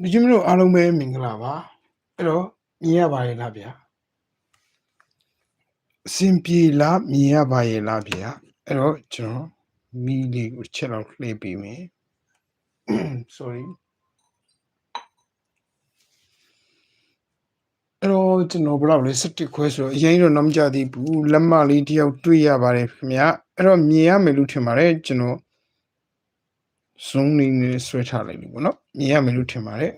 လူကြီးမတို့အားလုံးပဲမင်္ဂလာပါအဲ့တော့မြင်ရပါရဲ့လားဗျာအစင်ပြေလားမြင်ရပါရဲ့လားဗျာအဲ့တော့ကျွန်တော်မီးလေးကိုချက်လောက်လှည့်ပေးမယ် sorry အဲ့တော့ကျွန်တော်ဘယ်လောက်လဲ17ခွဲဆိုတော့အရင်တော့နမ်းကြသေးဘူးလက်မလေးတယောက်တွေ့ရပါတယ်ခင်ဗျာအဲ့တော့မြင်ရမယ်လို့ထင်ပါတယ်ကျွန်တော် zoom လေးနဲ့ဆွဲထားလိုက်ပြီပေါ့နော်မြင်ရမယ်လို့ထင်ပါတယ်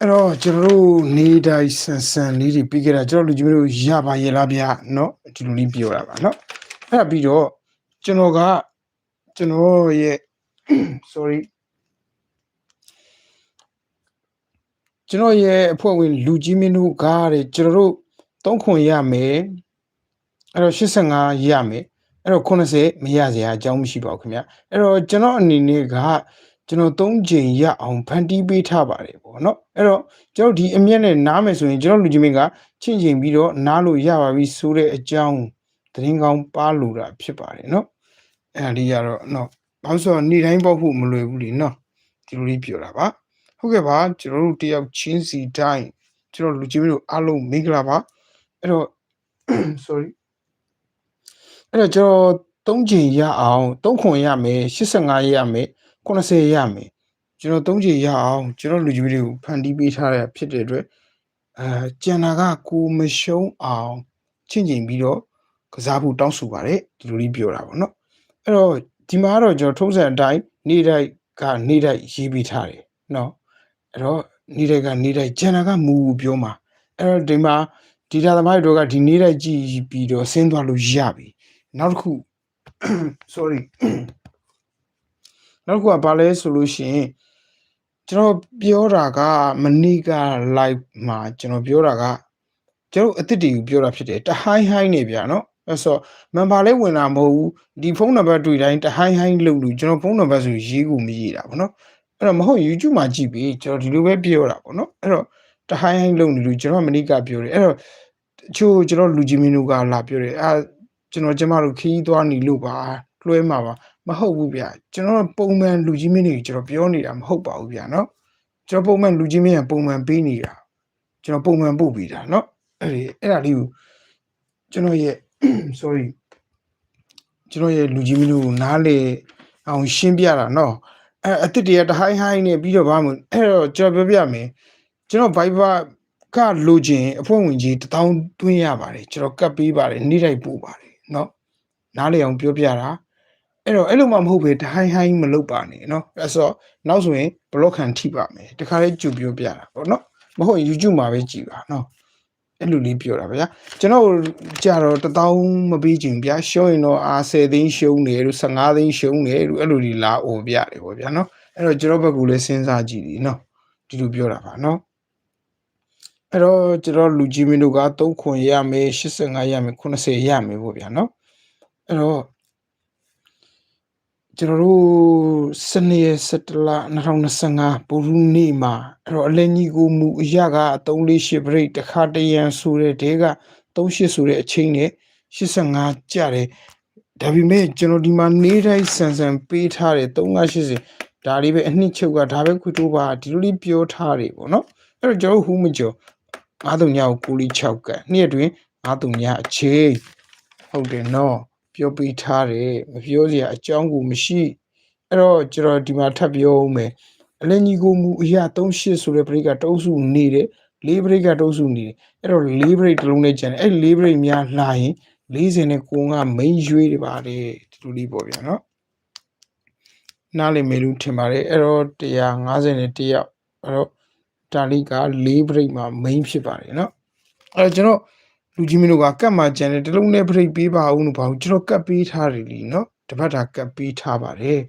အဲ့တော့ကျွန်တော်တို့နေတိုင်းဆန်ဆန်လေးတွေပြီးကြတာကျွန်တော်လူကြီးမျိုးတို့ရပါရဲ့လားဗျာเนาะဒီလိုလေးပြောတာပါเนาะအဲ့ဒါပြီးတော့ကျွန်တော်ကကျွန်တော်ရဲ့ sorry ကျွန်တော်ရဲ့အဖွဲ့ဝင်လူကြီးမင်းတို့ကားတဲ့ကျွန်တော်တို့သုံးခွန်ရမယ်အဲ့တော့85ရမယ် အဲ့တော့80မရစရာအကြောင်းမရှိပါဘူးခင်ဗျအဲ့တော့ကျွန်တော်အနေနဲ့ကကျွန်တော်သုံးချိန်ရအောင်ဖန်တီးပေးထားပါတယ်ပေါ့နော်အဲ့တော့ကျွန်တော်ဒီအမျက်နဲ့နားမယ်ဆိုရင်ကျွန်တော်လူကြီးမင်းကချင့်ချိန်ပြီးတော့နားလို့ရပါပြီဆိုတဲ့အကြောင်းသတင်းကောင်းပါလို့တာဖြစ်ပါတယ်နော်အဲ့ဒါလေးကတော့နော်ဘာလို့ဆိုတော့နေ့တိုင်းပေါ့ဖို့မလွယ်ဘူးလीနော်ဒီလိုလေးပြောတာပါဟုတ်ကဲ့ပါကျွန်တော်တို့တယောက်ချင်းစီတိုင်းကျွန်တော်လူကြီးမင်းတို့အားလုံးမင်္ဂလာပါအဲ့တော့ sorry အဲ့တော့ကျွန်တော်သုံးချိန်ရအောင်သုံးခွန်ရမယ်85ရမယ်90ရမယ်ကျွန်တော်သုံးချိန်ရအောင်ကျွန်တော်လူကြီးတွေကိုဖန်တီးပေးထားတဲ့ဖြစ်တဲ့အတွက်အဲကျန်တာကကိုမရှုံးအောင်ချင့်ချိန်ပြီးတော့ကစားဖို့တောင်းဆိုပါတယ်ဒီလိုလေးပြောတာပေါ့နော်အဲ့တော့ဒီမှာကတော့ကျွန်တော်ထုံးစံအတိုင်းနေ့တိုင်းကနေတိုင်းရေးပေးထားတယ်နော်အဲ့တော့နေ့တိုင်းကနေတိုင်းကျန်တာကမူပြောမှာအဲ့တော့ဒီမှာဒီတာသမားတွေတို့ကဒီနေ့တိုင်းကြည့်ပြီးတော့ဆင်းသွားလို့ရပြီ နောက်တစ်ခု sorry နောက်တစ်ခုကဘာလဲဆိုလို့ရှိရင်ကျွန်တော်ပြောတာကမနေ့က live မှာကျွန်တော်ပြောတာကကျွန်တော်အစ်စ်တီကိုပြောတာဖြစ်တယ်တဟိုင်းဟိုင်းနေဗျာနော်အဲ့ဆိုမန်ပါလဲဝင်တာမဟုတ်ဘူးဒီဖုန်းနံပါတ်တွေ့တိုင်းတဟိုင်းဟိုင်းလုပ်လို့ကျွန်တော်ဖုန်းနံပါတ်ဆိုရေးကိုမရေးတာဗောနော်အဲ့တော့မဟုတ် YouTube မှာကြည့်ပြီးကျွန်တော်ဒီလိုပဲပြောတာဗောနော်အဲ့တော့တဟိုင်းဟိုင်းလုပ်နေလို့ကျွန်တော်မနေ့ကပြောတယ်အဲ့တော့တချို့ကျွန်တော်လူကြီးမင်းတို့ကလာပြောတယ်အာ ကျွန်တော်ကျမတို့ခီးသွားနေလို့ပါလွှဲမှာပါမဟုတ်ဘူးဗျကျွန်တော်ပုံမှန်လူကြီးမင်းတွေကျွန်တော်ပြောနေတာမဟုတ်ပါဘူးဗျနော်ကျွန်တော်ပုံမှန်လူကြီးမင်းကပုံမှန်ပေးနေတာကျွန်တော်ပုံမှန်ပို့ပေးတာနော်အဲ့ဒီအဲ့ဒါလေးကိုကျွန်တော်ရဲ့ sorry ကျွန်တော်ရဲ့လူကြီးမင်းတို့နားလေအောင်ရှင်းပြတာနော်အဲ့အစ်စ်တည်းကတဟိုင်းဟိုင်းနဲ့ပြီးတော့ဗာမအဲ့တော့ကျွန်တော်ပြောပြမယ်ကျွန်တော် Viber ကလိုချင်အဖွဲ့ဝင်ကြီးတစ်တောင်းတွင်းရပါတယ်ကျွန်တော်ကတ်ပေးပါတယ်နေ့တိုင်းပို့ပါတယ် เนาะနားလေအောင်ပြောပြတာအဲ့တော့အဲ့လိုမှမဟုတ်ပဲတဟိုင်းဟိုင်းမလုပ်ပါနဲ့เนาะအဲ့ဆိုနောက်ဆိုရင်ဘလော့ခံထိပါမယ်တခါလေးကြူပြောပြတာပေါ့เนาะမဟုတ်ရင် YouTube မှာပဲကြည်ပါเนาะအဲ့လိုလေးပြောတာဗျာကျွန်တော်ကြာတော့တစ်တောင်းမပေးချင်ဗျာရှုံးရင်တော့အာ10သိန်းရှုံးတယ်လို့15သိန်းရှုံးတယ်လို့အဲ့လိုလေးလာအော်ပြတယ်ပေါ့ဗျာเนาะအဲ့တော့ကျွန်တော်ဘက်ကလည်းစဉ်းစားကြည့်ဒီเนาะဒီလိုပြောတာပါเนาะ အဲ့တော့ကျွန်တော်လူကြီးမင်းတို့က3ခွန်ရမယ်85ရမယ်90ရမယ်ပေါ့ဗျာနော်အဲ့တော့ကျွန်တော်တို့စနေရက်17လ2025ပုရုနေ့မှာအဲ့တော့အလဲကြီးကိုမူအရက348 break တစ်ခါတရံဆိုတဲ့တဲက38ဆိုတဲ့အချိန်နဲ့85ကြတယ်ဒါပေမဲ့ကျွန်တော်ဒီမှာနေတိုင်းဆန်ဆန်ပေးထားတယ်380ဒါလေးပဲအနှစ်ချုပ်ကဒါပဲခွေတိုးပါဒီလိုလေးပြောထားတယ်ပေါ့နော်အဲ့တော့ကျွန်တော်ဟူးမကျော် ငါးတုံညာကိုကိုလီ6ကတ်နေ့အတွင်းငါးတုံညာအချိန်ဟုတ်တယ်နော်ပြောပြထားတယ်မပြောစရာအကြောင်းကိုမရှိအဲ့တော့ကျွန်တော်ဒီမှာထပ်ပြောဦးမယ်အလင်းကြီးကိုမူအရာ38ဆိုတဲ့ဘရိတ်ကတုံးစုနေတယ်၄ဘရိတ်ကတုံးစုနေတယ်အဲ့တော့၄ဘရိတ်တစ်လုံးနဲ့ကျန်တယ်အဲ့၄ဘရိတ်များလာရင်40နဲ့ကိုကမိန်ရွေးတွေပါတယ်ဒီလိုလေးပေါ့ဗျာနော်နားလည်မယ်လို့ထင်ပါတယ်အဲ့တော့150နဲ့1ရောက်အဲ့တော့ တာလိက၄ break မှာ main ဖြစ်ပါတယ်နော်အဲ့တော့ကျွန်တော်လူကြီးမင်းတို့ကကတ်မှာကျန်တယ်တလုံးနဲ့ break ပေးပါဦးလို့ဘာလို့ကျွန်တော်ကတ်ပေးထားတယ်လीနော်တပတ်တာကတ်ပေးထားပါတယ်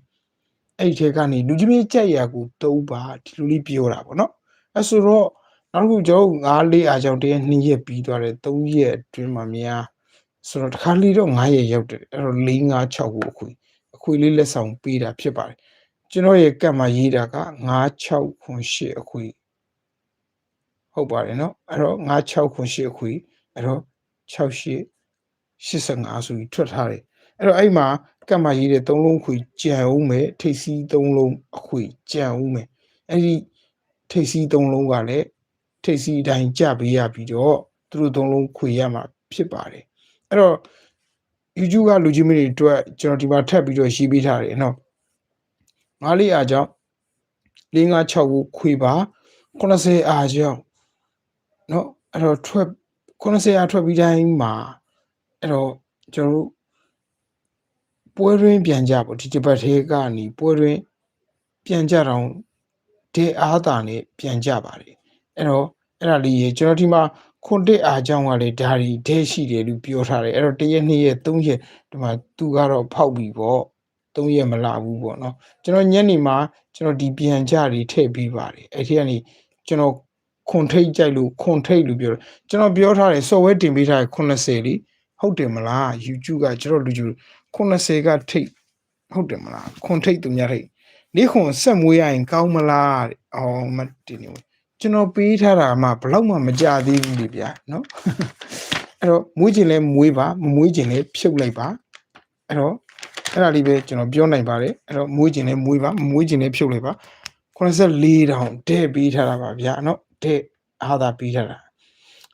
အဲ့ဒီထဲကနေလူကြီးမင်းကြက်ရကို၃ပါဒီလိုလေးပြောတာပေါ့နော်အဲ့ဆိုတော့နောက်တစ်ခုကျွန်တော်၅လေးအားကြောင့်တည်း2ရက်ပြီးသွားတယ်3ရက်အတွင်းမှာများဆိုတော့တခါလေးတော့9ရက်ရောက်တယ်အဲ့တော့4 5 6ကိုအခွေအခွေလေးလက်ဆောင်ပေးတာဖြစ်ပါတယ်ကျွန်တော်ရဲ့ကတ်မှာရေးတာက9 6 8အခွေ ဟုတ်ပါတယ်နော်အဲ့တော့9 6 9 8ခွေအဲ့တော့68 85ဆိုပြီးထွက်ထားတယ်အဲ့တော့အဲ့မှာကတ်မှရေးတဲ့3လုံးခွေကြံအောင်မယ်ထိပ်စီး3လုံးအခွေကြံအောင်မယ်အဲ့ဒီထိပ်စီး3လုံးကလည်းထိပ်စီးအတိုင်းကြပေးရပြီးတော့သူတို့3လုံးခွေရမှာဖြစ်ပါတယ်အဲ့တော့ YouTube ကလူကြီးမင်းတွေအတွက်ကျွန်တော်ဒီမှာထပ်ပြီးတော့ရေးပေးထားတယ်နော်ငါးလေးအားကြောင့်6 5 6ကိုခွေပါ80အားကြောင့် နော်အဲ့တော့ထွက်90အားထွက်ပြီးတိုင်းမှာအဲ့တော့ကျွန်တော်တို့ပွဲရင်းပြန်ကြပေါ့ဒီတစ်ပတ်သေးကနေပွဲရင်းပြန်ကြတော့ဒေအားတာနဲ့ပြန်ကြပါတယ်အဲ့တော့အဲ့ဒါလေးရေကျွန်တော်ဒီမှာခွန်တစ်အားကြောင့်ကလေဒါရီဒဲရှိတယ်လို့ပြောထားတယ်အဲ့တော့တရက်နှစ်ရက်သုံးရက်ဒီမှာသူကတော့ဖောက်ပြီပေါ့သုံးရက်မလာဘူးပေါ့နော်ကျွန်တော်ညနေမှာကျွန်တော်ဒီပြန်ကြတွေထည့်ပြီးပါတယ်အဲ့ဒီကနေကျွန်တော် ခွန်ထိတ်ကြိုက်လို့ခွန်ထိတ်လို့ပြောတယ်ကျွန်တော်ပြောထားတယ် software တင်ပေးထားတယ်80လीဟုတ်တယ်မလား YouTube ကကျွန်တော်လူကြီး80ကထိတ်ဟုတ်တယ်မလားခွန်ထိတ်သူများထိတ်လေးခွန်ဆက်မွေးရရင်ကောင်းမလားတဲ့အော်မတင်နေဘူးကျွန်တော်ပေးထားတာမှဘလောက်မှမကြသေးဘူးလေဗျာနော်အဲ့တော့မွေးခြင်းလဲမွေးပါမမွေးခြင်းလဲဖြုတ်လိုက်ပါအဲ့တော့အဲ့ဒါလေးပဲကျွန်တော်ပြောနိုင်ပါတယ်အဲ့တော့မွေးခြင်းလဲမွေးပါမမွေးခြင်းလဲဖြုတ်လိုက်ပါ84တောင်တဲ့ပေးထားတာပါဗျာနော် တဲ့အားသာပေးထားတာ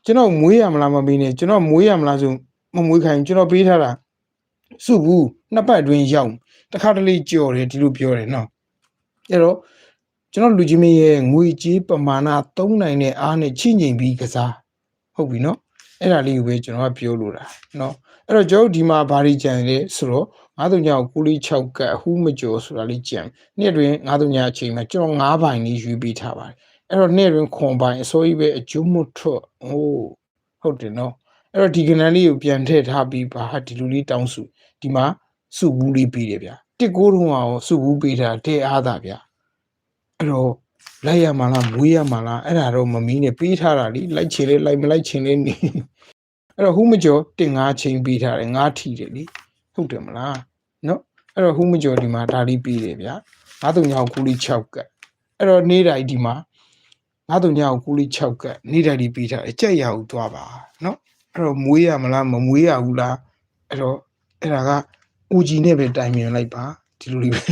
ကျွန်တော်မွေးရမလားမပေးနဲ့ကျွန်တော်မွေးရမလားဆိုမမွေးခိုင်းကျွန်တော်ပေးထားတာစုဘူးနှစ်ပတ်အတွင်းရောက်တခါတလေကြော်တယ်ဒီလိုပြောတယ်နော်အဲ့တော့ကျွန်တော်လူကြီးမင်းရဲ့ငွေကြေးပမာဏသုံးနိုင်တဲ့အားနဲ့ချိညင်ပြီးကစားဟုတ်ပြီနော်အဲ့ဒါလေးကိုပဲကျွန်တော်ကပြောလိုတာနော်အဲ့တော့ကျွန်တော်ဒီမှာဘာတွေကြံလဲဆိုတော့9396ကူလီ6ကတ်အဟူးမကျော်ဆိုတာလေးကြံနေ့တွင်93အချိန်မှာကျွန်တော်9ဘိုင်လေးယူပြီးထားပါတယ် အဲ့တော့နေ့တွင်ခွန်ဘိုင်အစိုးရပဲအကျိုးမထွတ်ဟိုးဟုတ်တယ်နော်အဲ့တော့ဒီကဏ္ဍလေးကိုပြန်ထည့်ထားပြီးပါဒီလူလေးတောင်းစုဒီမှာစုဘူးလေးပြီးတယ်ဗျာတစ်ကိုးတုံးအောင်စုဘူးပေးတာတဲ့အားတာဗျာအဲ့တော့လိုက်ရမှာလားမွေးရမှာလားအဲ့ဒါတော့မမီးနဲ့ပေးထားတာလीလိုက်ချင်လေလိုက်မလိုက်ချင်လေနေအဲ့တော့ဟူးမကျော်တင်ငါချင်းပေးထားတယ်ငါထီတယ်လीဟုတ်တယ်မလားနော်အဲ့တော့ဟူးမကျော်ဒီမှာဒါလေးပေးတယ်ဗျာငါတို့ညောင်ကူလီ6ကတ်အဲ့တော့နေ့တိုင်းဒီမှာ ငါတို့ညောင်ကူလီ6ကတ်နေ့တိုင်းဒီပေးထားတယ်ကြက်ရအောင်သွားပါနော်အဲ့တော့မွေးရမလားမမွေးရဘူးလားအဲ့တော့အဲ့ဒါကဦးကြီးနဲ့ပဲတိုင်ပင်လိုက်ပါဒီလိုလေးပဲ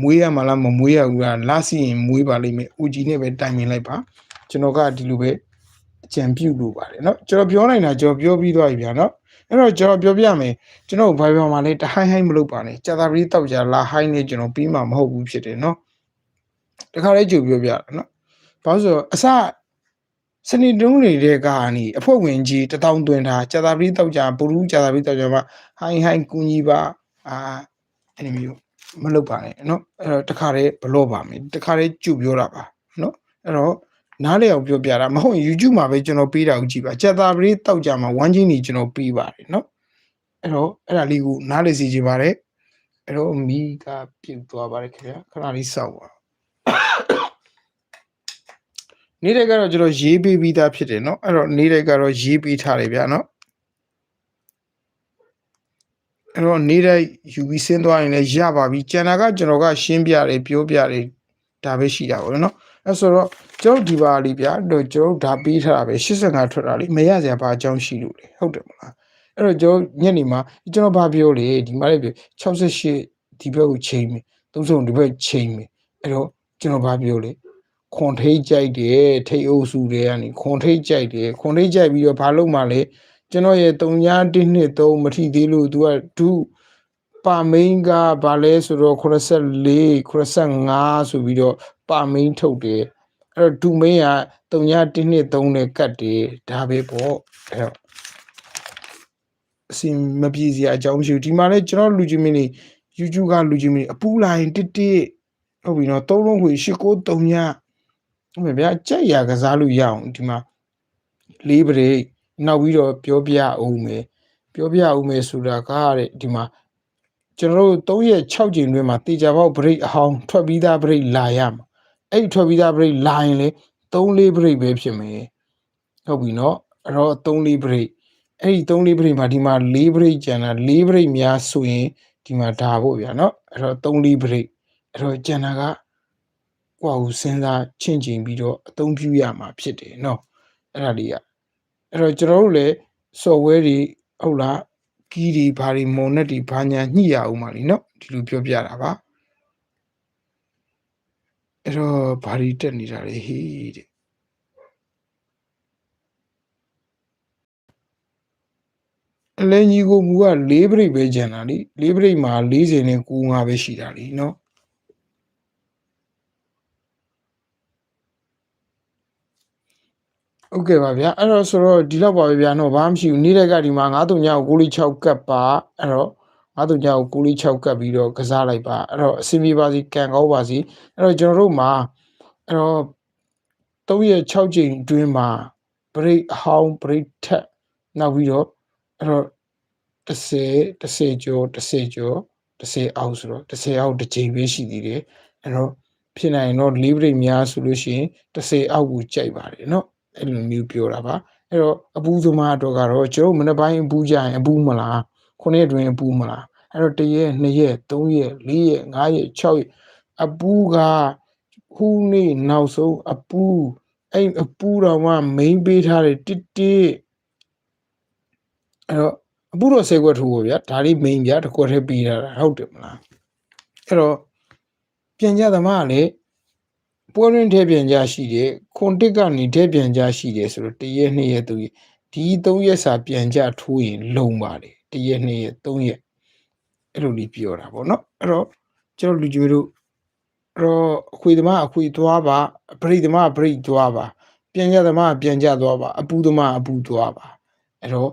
မွေးရမလားမမွေးရဘူးလားလာစီရင်မွေးပါလိမ့်မယ်ဦးကြီးနဲ့ပဲတိုင်ပင်လိုက်ပါကျွန်တော်ကဒီလိုပဲအကြံပြုလို့ပါတယ်เนาะကျွန်တော်ပြောနိုင်တာကျွန်တော်ပြောပြီးသွားပြီဗျာเนาะအဲ့တော့ကျွန်တော်ပြောပြမယ်ကျွန်တော်ဘိုင်ဘာမှာလည်းတဟိုင်းဟိုင်းမလုပ်ပါနဲ့ကြာတာပတိတောက်ကြလာဟိုင်းနေကျွန်တော်ပြီးမှမဟုတ်ဘူးဖြစ်တယ်เนาะတခါလေးကြိုပြောပြတာเนาะ ဘာလို့ဆိုအစစနေတုံးနေတဲ့ကနေအဖွဲ့ဝင်ကြီးတထောင်တွင်တာကြာသာပတိတောက်ကြဘုရူးကြာသာပတိတောက်ကြမှာဟိုင်းဟိုင်းကူညီပါအာအဲ့ဒီမျိုးမလုပ်ပါနဲ့နော်အဲ့တော့တခါတည်းဘလော့ပါမယ်တခါတည်းကြုပြောတာပါနော်အဲ့တော့နားလေအောင်ပြောပြတာမဟုတ်ရင် YouTube မှာပဲကျွန်တော်ပေးတာကိုကြည့်ပါကြာသာပတိတောက်ကြမှာဝမ်းချင်းနေကျွန်တော်ပေးပါတယ်နော်အဲ့တော့အဲ့ဒါလေးကိုနားလေစီကြပါတယ်အဲ့တော့မိကပြုတ်သွားပါတယ်ခင်ဗျာခဏလေးစောက်ပါ နေတဲ့ကတော့ကျွန်တော်ရေးပေးပြီးသားဖြစ်တယ်เนาะအဲ့တော့နေတဲ့ကတော့ရေးပေးထားတယ်ဗျာเนาะအဲ့တော့နေတဲ့ယူပြီးဆင်းသွားရင်လည်းရပါပြီကျန်တာကကျွန်တော်ကရှင်းပြတယ်ပြောပြတယ်ဒါပဲရှိတာပေါ့နော်အဲ့ဆိုတော့ကျွန်တော်ဒီပါလေးဗျာတော့ကျွန်တော်ဒါပေးထားတာပဲ85ထွက်တာလေးမရစရာဘာအကြောင်းရှိလို့လေဟုတ်တယ်မလားအဲ့တော့ကျွန်တော်ညနေမှာကျွန်တော်ဘာပြောလေဒီမှာလေးပြော68ဒီဘက်ကိုချိန်မယ်သုံးစုံဒီဘက်ချိန်မယ်အဲ့တော့ကျွန်တော်ဘာပြောလေ ခွန်ထိတ်ကြိုက်တယ်ထိတ်အုပ်စုတွေကနေခွန်ထိတ်ကြိုက်တယ်ခွန်ထိတ်ကြိုက်ပြီးတော့ဘာလုပ်မှလဲကျွန်တော်ရဲ့3ည1နှစ်3မထီသေးလို့ तू ကဒုပါမိန်ကဘာလဲဆိုတော့84 85ဆိုပြီးတော့ပါမိန်ထုတ်တယ်အဲ့တော့ဒုမိန်က3ည1နှစ်3နဲ့ကတ်တယ်ဒါပဲပေါ့အဲ့တော့အစီမပြေစရာအကြောင်းမရှိဘူးဒီမှာလဲကျွန်တော်လူကြီးမင်းနေ YouTube ကလူကြီးမင်းအပူလိုင်းတစ်တစ်ဟုတ်ပြီနော်သုံးလုံးခွေ89 3ည ဟုတ်ပြီဗျာကြက်ရကစားလို့ရအောင်ဒီမှာလေးပရိတ်နောက်ပြီးတော့ပြောပြအောင်မယ်ပြောပြအောင်မယ်ဆိုတာကတဲ့ဒီမှာကျွန်တော်တို့3ရက်6ကြိမ်တွင်းမှာတေချာပေါက်ဘရိတ်အဟောင်းထွက်ပြီးသားဘရိတ်လာရမှာအဲ့ထွက်ပြီးသားဘရိတ်လာရင်လေ3လေးဘရိတ်ပဲဖြစ်မယ်ဟုတ်ပြီနော်အဲ့တော့3လေးဘရိတ်အဲ့ဒီ3လေးဘရိတ်မှာဒီမှာ4ဘရိတ်ကျန်တာ4ဘရိတ်များဆိုရင်ဒီမှာဒါဖို့ဗျာနော်အဲ့တော့3လေးဘရိတ်အဲ့တော့ကျန်တာက ကိုယ့်ကိုစဉ်းစားချင့်ချိန်ပြီးတော့အသုံးပြုရမှာဖြစ်တယ်နော်အဲ့ဒါလေးကအဲ့တော့ကျွန်တော်တို့လည်း software တွေဟုတ်လားကီးဒီဘာဒီမုံနဲ့ဒီဘာညာညှိရအောင်ပါလीနော်ဒီလိုပြောပြတာပါအဲ့တော့ဘာဒီတက်နေတာလေဟေးတဲ့အလဲကြီးကိုမူက၄ပြိတ်ပဲကျန်တာလी၄ပြိတ်မှာ40နဲ့95ပဲရှိတာလीနော် ဟုတ်ကဲ့ပါဗျာအဲ့တော့ဆိုတော့ဒီလောက်ပါပဲဗျာနော်ဘာမှမရှိဘူးနေ့တက်ကဒီမှာ9တုံညကို6ကပ်ပါအဲ့တော့9တုံညကို6ကပ်ပြီးတော့ကစားလိုက်ပါအဲ့တော့အစီအမီပါစီကန်ကောင်းပါစီအဲ့တော့ကျွန်တော်တို့မှာအဲ့တော့3ရက်6ချိန်အတွင်းမှာ break အဟောင်း break ထက်နောက်ပြီးတော့အဲ့တော့30 30ကျော်30ကျော်30အောက်ဆိုတော့30အောက်တစ်ချိန်ပဲရှိသေးတယ်အဲ့တော့ဖြစ်နိုင်တော့ leave rate များဆိုလို့ရှိရင်30အောက်ကိုကြိုက်ပါတယ်เนาะ အဲ့လိုမျိုးပြောတာပါအဲ့တော့အပူသမားတော့ကတော့ကျွန်တော်မနေ့ပိုင်းအပူကြရင်အပူမလားခုနှစ်တွင်အပူမလားအဲ့တော့1ရက်2ရက်3ရက်4ရက်5ရက်6ရက်အပူကခုနေ့နောက်ဆုံးအပူအဲ့အပူတော်မှ main ပေးထားတဲ့တစ်တစ်အဲ့တော့အပူတော်ဆဲခွက်ထိုးပေါ့ဗျာဒါလေး main ဗျာတစ်ခွက်ထဲပြီးတာဟုတ်တယ်မလားအဲ့တော့ပြန်ကြသမားကလည်း ပွဲရင်းထဲပြန်ကြရှိတယ်ခွန်တစ်ကနေထဲပြန်ကြရှိတယ်ဆိုတော့တရက်နှစ်ရက်သူဒီ၃ရက်စာပြန်ကြထိုးရင် လုံပါတယ်တရက်နှစ်ရက်၃ရက်အဲ့လိုလေးပြောတာပေါ့နော်အဲ့တော့ကျွန်တော်လူကျွေးတို့အဲ့တော့အခွေသမားအခွေသွားပါပရိသမားပရိသွားပါ ပြန်ကြသမားပြန်ကြသွားပါအပူသမားအပူသွားပါအဲ့တော့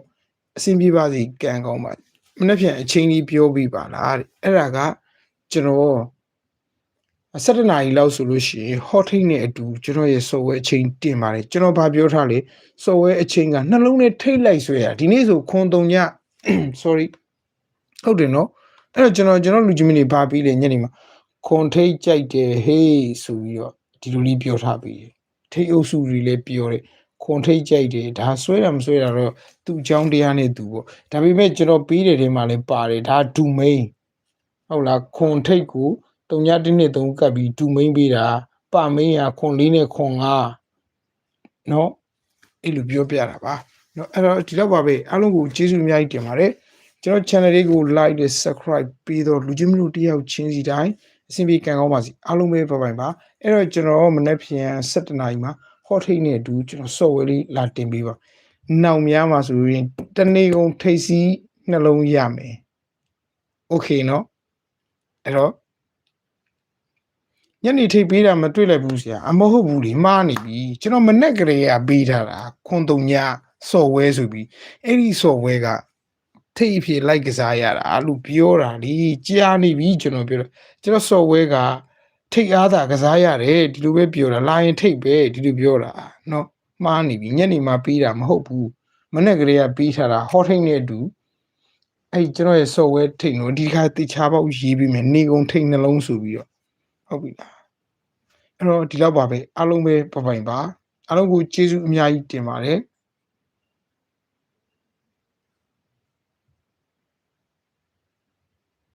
အဆင်ပြေပါစေကံကောင်းပါမနေ့ပြန်အချိန်ကြီးပြောပြီးပါလားတဲ့အဲ့ဒါကကျွန်တော် 17နာရီလောက်ဆိုလို့ရှိရင် hot take နဲ့အတူကျွန်တော်ရဲ့ software အချိန်တင်ပါတယ်ကျွန်တော်ဗာပြောထားလေ software အချိန်ကနှလုံးနဲ့ထိတ်လိုက်ဆွဲရဒီနေ့ဆိုခွန်တုံည sorry ဟုတ်တယ်နော်အဲ့တော့ကျွန်တော်ကျွန်တော်လူကြီးမင်းတွေဗာပြီးလေညနေမှာခွန်ထိတ်ကြိုက်တယ်ဟေးဆိုပြီးတော့ဒီလိုလေးပြောထားပြီးထိတ်အုပ်စုတွေလည်းပြောတယ်ခွန်ထိတ်ကြိုက်တယ်ဒါဆွဲတာမဆွဲတာတော့သူ့အကြောင်းတရားနဲ့သူပေါ့ဒါပေမဲ့ကျွန်တော်ပြီးတဲ့ထဲမှာလည်းပါတယ်ဒါဒူမိန်ဟုတ်လားခွန်ထိတ်ကို တုံည1နဲ့3ကပ်ပြီးဒူမိန်ပေးတာပမိန်ကခွန်4နဲ့ခွန်5เนาะအဲ့လိုပြောပြတာပါเนาะအဲ့တော့ဒီတော့ပါပဲအားလုံးကိုကျေးဇူးအများကြီးတင်ပါတယ်ကျွန်တော် channel လေးကို like နဲ့ subscribe ပြီးတော့လူချင်းမလို့တယောက်ချင်းစီတိုင်းအဆင်ပြေကံကောင်းပါစီအားလုံးပဲပြပိုင်ပါအဲ့တော့ကျွန်တော်မနေ့ပြန်7နာရီမှာ hot take နဲ့အတူကျွန်တော် software လေးလာတင်ပေးပါနောက်များမှာဆိုရင်တနေ့ကုန်ထိပ်စီးနှလုံးရမယ် okay เนาะအဲ့တော့ ညနေထိပ်ပေးတာမတွေ့လိုက်ဘူးဆရာအမဟုတ်ဘူးလေမှားနေပြီကျွန်တော်မနဲ့ကလေးကပေးထားတာခွန်တုံည software ဆိုပြီးအဲ့ဒီ software ကထိပ်အဖြစ်လိုက်ကစားရတာလို့ပြောတာလေကြားနေပြီကျွန်တော်ပြောတာကျွန်တော် software ကထိပ်အားသာကစားရတယ်ဒီလိုပဲပြောတာလာရင်ထိပ်ပဲဒီလိုပြောတာเนาะမှားနေပြီညနေမှပေးတာမဟုတ်ဘူးမနဲ့ကလေးကပေးထားတာ hot ထိပ်နဲ့အတူအဲ့ကျွန်တော်ရဲ့ software ထိပ်လို့ဒီခါတိချာပေါက်ရေးပြီးမယ်နေကုန်ထိပ်နှလုံးဆိုပြီးတော့ဟုတ်ပြီလား အဲ့တော့ဒီလောက်ပါပဲအားလုံးပဲပပိုင်ပါအားလုံးကိုကျေးဇူးအများကြီးတင်ပါတယ်